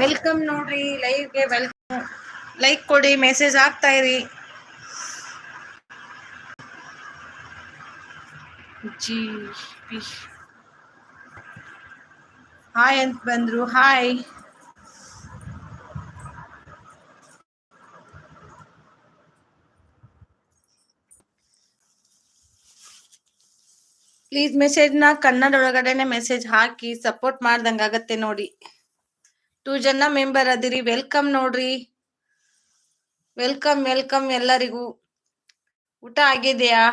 Welcome ನೋಡ್ರಿ ಲೈವ್ಗೆ welcome like ಕೊಡಿ ಮೆಸೇಜ್ ಆಗ್ತಾ ಇರಿ. ಜಿ ಹಾಯ್ ಅಂತ ಬಂದ್ರು ಹಾಯ್ ಪ್ಲೀಸ್ ಮೆಸೇಜ್ನ ನ ಕನ್ನಡ ಒಳಗಡೆನೆ ಮೆಸೇಜ್ ಹಾಕಿ ಸಪೋರ್ಟ್ ಮಾಡ್ದಂಗಾಗತ್ತೆ ನೋಡಿ. ಟೂ ಜನ ಮೆಂಬರ್ ಅದಿರಿ. ವೆಲ್ಕಮ್ ನೋಡ್ರಿ. ವೆಲ್ಕಮ್ ವೆಲ್ಕಮ್ ಎಲ್ಲರಿಗೂ. ಊಟ ಆಗಿದೆಯಾ?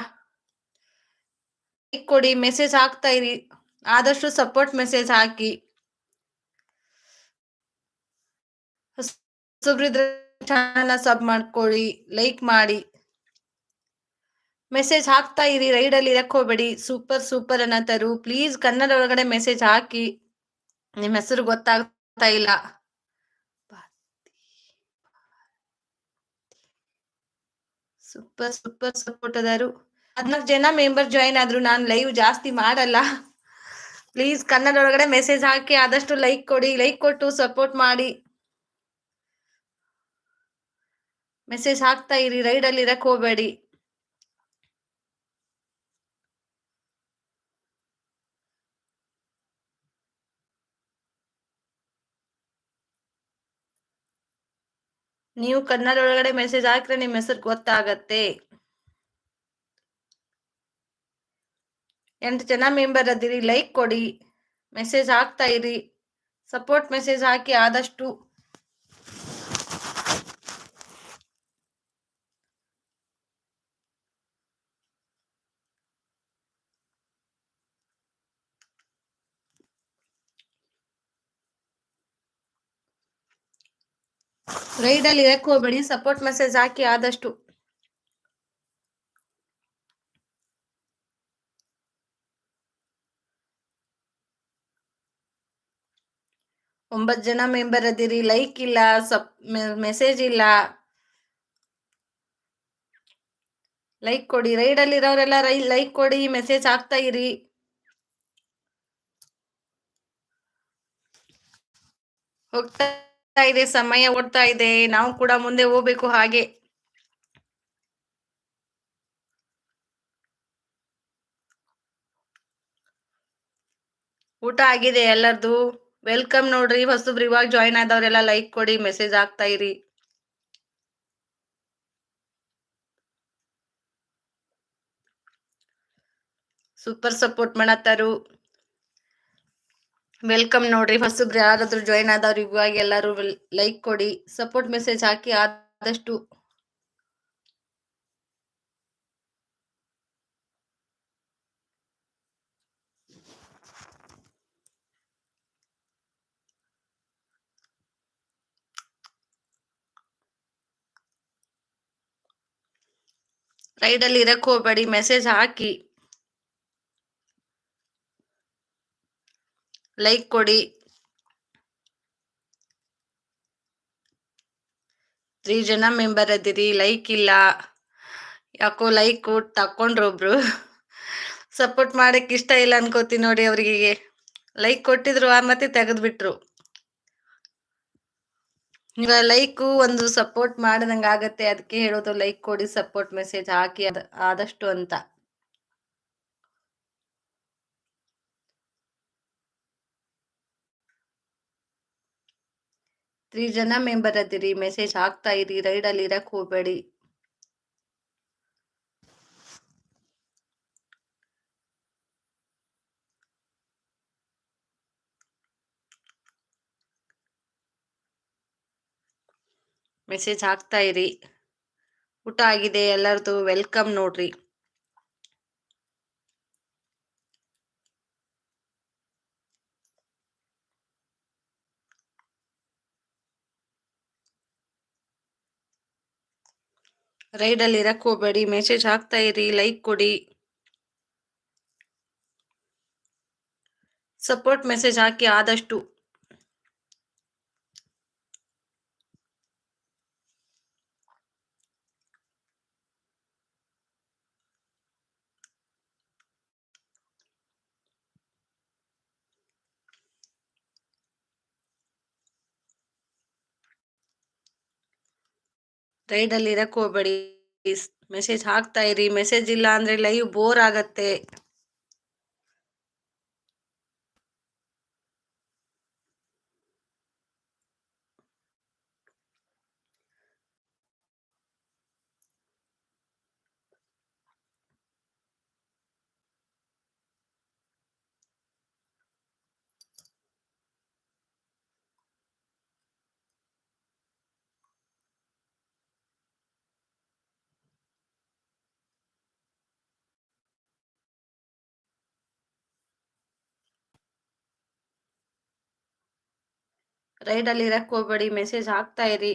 ಕೊಡಿ ಮೆಸೇಜ್ ಹಾಕ್ತಾ ಇರಿ. ಆದಷ್ಟು ಸಪೋರ್ಟ್ ಮೆಸೇಜ್ ಹಾಕಿ. ಹೊಸಬ್ರಿದ್ರೆ ಚಾನಲ್ ಸಬ್ ಮಾಡ್ಕೊಳ್ಳಿ ಲೈಕ್ ಮಾಡಿ. ಮೆಸೇಜ್ ಹಾಕ್ತಾ ಇರಿ. ರೈಡ್ ಅಲ್ಲಿ ಇರಕ್ ಹೋಗ್ಬೇಡಿ. ಸೂಪರ್ ಸೂಪರ್ ಅನ್ನತರು ಪ್ಲೀಸ್ ಕನ್ನಡ ಒಳಗಡೆ ಮೆಸೇಜ್ ಹಾಕಿ. ನಿಮ್ ಹೆಸರು ಗೊತ್ತಾಗ್ತಾ ಇಲ್ಲ. ಸೂಪರ್ ಸೂಪರ್ ಸಪೋರ್ಟ್ ಅದಾರು ಹದಿನಾಲ್ಕು ಜನ ಮೆಂಬರ್ ಜಾಯಿನ್ ಆದ್ರು ನಾನು ಲೈವ್ ಜಾಸ್ತಿ ಮಾಡಲ್ಲ. ಪ್ಲೀಸ್ ಕನ್ನಡ ಒಳಗಡೆ ಮೆಸೇಜ್ ಹಾಕಿ, ಆದಷ್ಟು ಲೈಕ್ ಕೊಡಿ. ಲೈಕ್ ಕೊಟ್ಟು ಸಪೋರ್ಟ್ ಮಾಡಿ. ಮೆಸೇಜ್ ಹಾಕ್ತಾ ಇರಿ ರೈಡ್ ಅಲ್ಲಿ ಇರಕ್ ಹೋಗ್ಬೇಡಿ. ನೀವು ಕನ್ನಡ ಒಳಗಡೆ ಮೆಸೇಜ್ ಹಾಕ್ರೆ ನಿಮ್ಮ ಹೆಸರು ಗೊತ್ತಾಗತ್ತೆ. ಎಂಟು ಜನ ಮೆಂಬರ್ ಅದಿರಿ ಲೈಕ್ ಕೊಡಿ. ಮೆಸೇಜ್ ಹಾಕ್ತಾ ಇರಿ. ಸಪೋರ್ಟ್ ಮೆಸೇಜ್ ಹಾಕಿ ಆದಷ್ಟು ರೈಡ್ ಅಲ್ಲಿ ಇರಕ್ ಹೋಗ್ಬೇಡಿ ಸಪೋರ್ಟ್ ಮೆಸೇಜ್ ಹಾಕಿ ಆದಷ್ಟು. ಒಂಬತ್ ಜನ ಮೆಂಬರ್ ಅದಿರಿ ಲೈಕ್ ಇಲ್ಲ ಸಪ್ ಮೆಸೇಜ್ ಇಲ್ಲ. ಲೈಕ್ ಕೊಡಿ ರೈಡ್ ಅಲ್ಲಿ ಇರೋರೆಲ್ಲ ರೈ ಲೈಕ್ ಕೊಡಿ ಮೆಸೇಜ್ ಹಾಕ್ತಾ ಇರಿ. ಹೋಗ್ತಾ ಇದೆ, ಸಮಯ ಓಡ್ತಾ ಇದೆ, ನಾವು ಕೂಡ ಮುಂದೆ ಹೋಗ್ಬೇಕು ಹಾಗೆ. ಊಟ ಆಗಿದೆ ಎಲ್ಲರದು? ವೆಲ್ಕಮ್ ನೋಡ್ರಿ, ಹೊಸಬ್ರು ಇವಾಗ ಜಾಯಿನ್ ಆದವ್ರೆಲ್ಲ ಲೈಕ್ ಕೊಡಿ ಮೆಸೇಜ್ ಆಗ್ತಾ ಇರಿ. Super support ಮಾಡತ್ತಾರು. ವೆಲ್ಕಮ್ ನೋಡ್ರಿ. ಹೊಸಬ್ರು ಯಾರಾದ್ರೂ ಜಾಯಿನ್ ಆದವ್ರು ಇವಾಗ ಎಲ್ಲಾರು ಲೈಕ್ ಕೊಡಿ. ಸಪೋರ್ಟ್ ಮೆಸೇಜ್ ಹಾಕಿ ಆದಷ್ಟು ರೈಡಲ್ಲಿ ಇರಕ್ ಹೋಗ್ಬೇಡಿ. ಮೆಸೇಜ್ ಹಾಕಿ. ಲೈಕ್ ಕೊಡಿ. ತ್ರೀ ಜನ ಮೆಂಬರ್ ಅದಿರಿ ಲೈಕ್ ಇಲ್ಲ. ಯಾಕೋ ಲೈಕ್ ತಕೊಂಡ್ರು ಒಬ್ರು. ಸಪೋರ್ಟ್ ಮಾಡಕ್ ಇಷ್ಟ ಇಲ್ಲ ಅನ್ಕೋತೀನಿ ನೋಡಿ ಅವ್ರಿಗೆ ಲೈಕ್ ಕೊಟ್ಟಿದ್ರು, ಆ ಮತ್ತೆ ತೆಗೆದ್ಬಿಟ್ರು. ಈಗ ಲೈಕ್ ಒಂದು ಸಪೋರ್ಟ್ ಮಾಡಿದಂಗ ಆಗತ್ತೆ, ಅದಕ್ಕೆ ಹೇಳೋದು ಲೈಕ್ ಕೊಡಿ ಸಪೋರ್ಟ್ ಮೆಸೇಜ್ ಹಾಕಿ ಆದಷ್ಟು ಅಂತ. ತ್ರೀ ಜನ ಮೆಂಬರ್ ಅದಿರಿ ಮೆಸೇಜ್ ಹಾಕ್ತಾ ಇರಿ ರೈಡ್ ಅಲ್ಲಿ ಇರಕ್ ಹೋಗ್ಬೇಡಿ. ಮೆಸೇಜ್ ಹಾಕ್ತಾ ಇರಿ. ಊಟ ಆಗಿದೆ ಎಲ್ಲರದು, ವೆಲ್ಕಮ್ ನೋಡ್ರಿ. ರೈಡ್ ಅಲ್ಲಿ ಇರಕ್ ಹೋಗ್ಬೇಡಿ ಮೆಸೇಜ್ ಹಾಕ್ತಾ ಇರಿ ಲೈಕ್ ಕೊಡಿ. ಸಪೋರ್ಟ್ ಮೆಸೇಜ್ ಹಾಕಿ ಆದಷ್ಟು. ರೈಡಲ್ಲಿ ಇರಕ್ಕೆ ಹೋಗ್ಬೇಡಿ. ಮೆಸೇಜ್ ಹಾಕ್ತಾ ಇರಿ. ಮೆಸೇಜ್ ಇಲ್ಲ ಅಂದರೆ ಲೈವ್ ಬೋರ್ ಆಗತ್ತೆ. ರೈಡಲ್ಲಿ ಇರಕ್ಕೆ ಹೋಗ್ಬೇಡಿ ಮೆಸೇಜ್ ಹಾಕ್ತಾ ಇರಿ.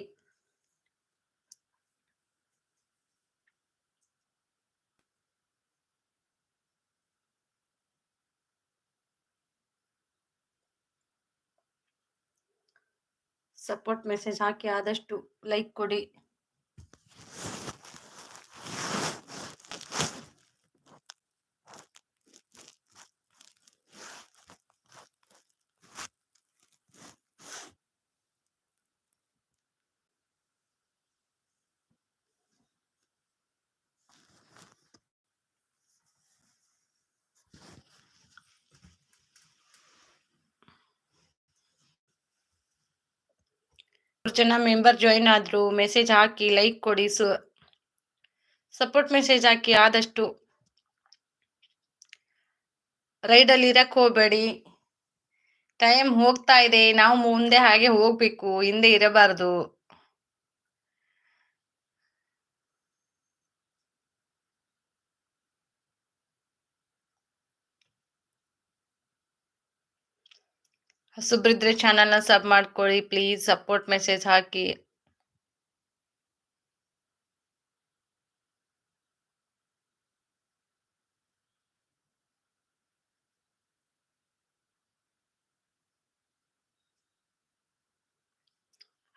ಸಪೋರ್ಟ್ ಮೆಸೇಜ್ ಹಾಕಿ ಆದಷ್ಟು ಲೈಕ್ ಕೊಡಿ. ಜನ ಮೆಂಬರ್ ಜಾಯಿನ್ ಆದ್ರು ಮೆಸೇಜ್ ಹಾಕಿ ಲೈಕ್ ಕೊಡಿ ಸು ಸಪೋರ್ಟ್ ಮೆಸೇಜ್ ಹಾಕಿ ಆದಷ್ಟು ರೈಡಲ್ಲಿ ಇರಕ್ಕೆ ಹೋಗಬೇಡಿ. ಟೈಮ್ ಹೋಗ್ತಾ ಇದೆ, ನಾವು ಮುಂದೆ ಹಾಗೆ ಹೋಗ್ಬೇಕು, ಹಿಂದೆ ಇರಬಾರ್ದು. ಹೊಸಬ್ರಿದ್ರೆ ಚಾನಲ್ನ ಸಬ್ ಮಾಡ್ಕೊಳ್ಳಿ ಪ್ಲೀಸ್ ಸಪೋರ್ಟ್ ಮೆಸೇಜ್ ಹಾಕಿ.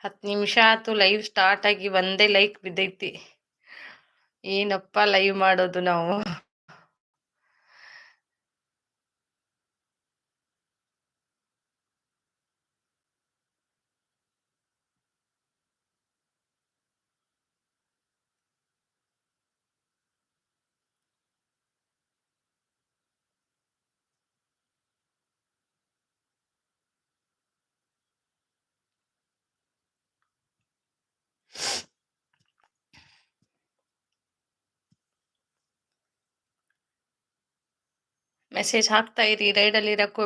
ಹತ್ತು ನಿಮಿಷ ಆತು ಲೈವ್ ಸ್ಟಾರ್ಟ್ ಆಗಿ ಒಂದೇ ಲೈಕ್ ಬಿದ್ದೈತಿ. ಏನಪ್ಪ ಲೈವ್ ಮಾಡೋದು ನಾವು? ಮೆಸೇಜ್ ಹಾಕ್ತಾ ಇರಿ ರೈಡಲ್ಲಿ ಇರಕ್ಕೆ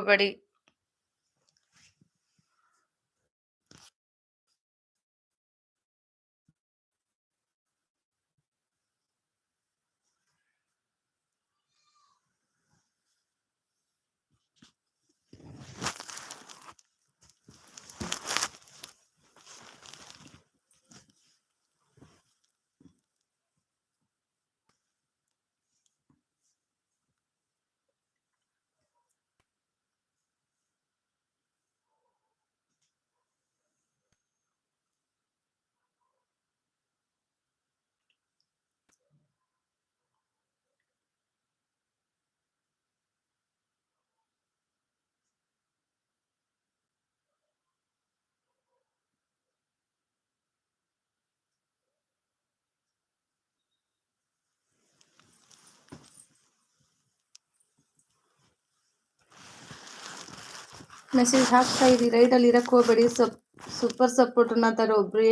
ಮೆಸೇಜ್ ಹಾಕ್ತಾ ಇರಿ ರೈಡಲ್ಲಿ ಇರಕ್ಕೆ ಹೋಗ್ಬೇಡಿ. ಸಪ್ ಸೂಪರ್ ಸಪೋರ್ಟ್ ಥರ ಒಬ್ರಿ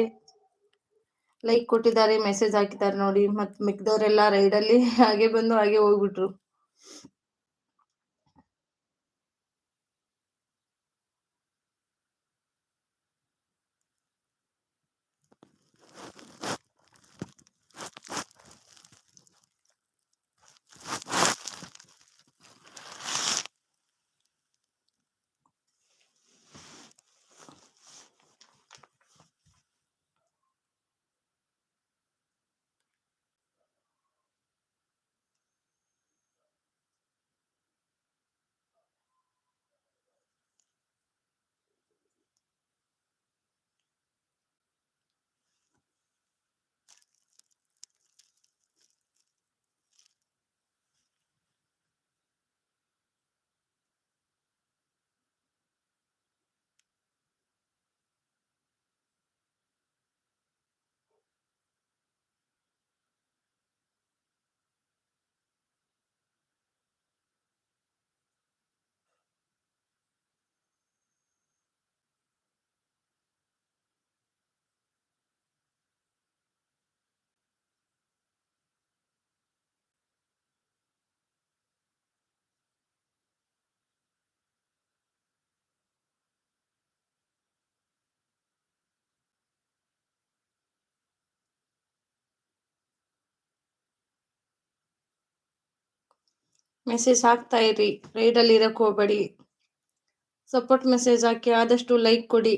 ಲೈಕ್ ಕೊಟ್ಟಿದ್ದಾರೆ ಮೆಸೇಜ್ ಹಾಕಿದ್ದಾರೆ ನೋಡಿ. ಮತ್ತು ಮಿಕ್ದವರೆಲ್ಲ ರೈಡಲ್ಲಿ ಹಾಗೆ ಬಂದು ಹಾಗೆ ಹೋಗ್ಬಿಟ್ರು. ಮೆಸೇಜ್ ಹಾಕ್ತಾ ಇರಿ. ರೈಡಲ್ಲಿ ಇರಕ್ಕೆ ಹೋಗಬೇಡಿ. ಸಪೋರ್ಟ್ ಮೆಸೇಜ್ ಹಾಕಿ ಆದಷ್ಟು ಲೈಕ್ ಕೊಡಿ.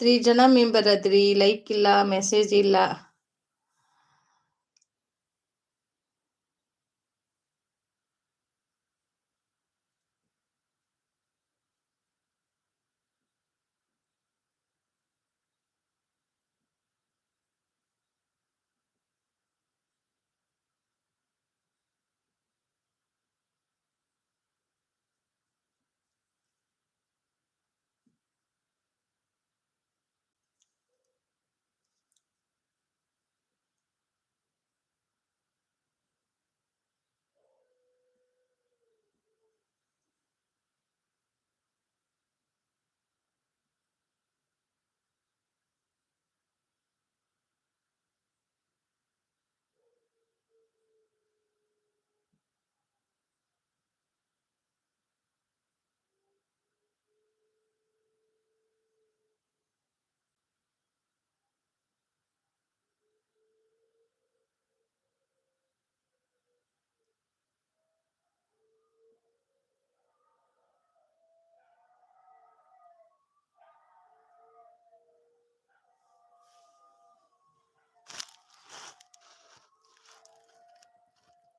ತ್ರೀ ಜನ ಮೆಂಬರ್ ಅದ್ರಿ. ಲೈಕ್ ಇಲ್ಲ ಮೆಸೇಜ್ ಇಲ್ಲ.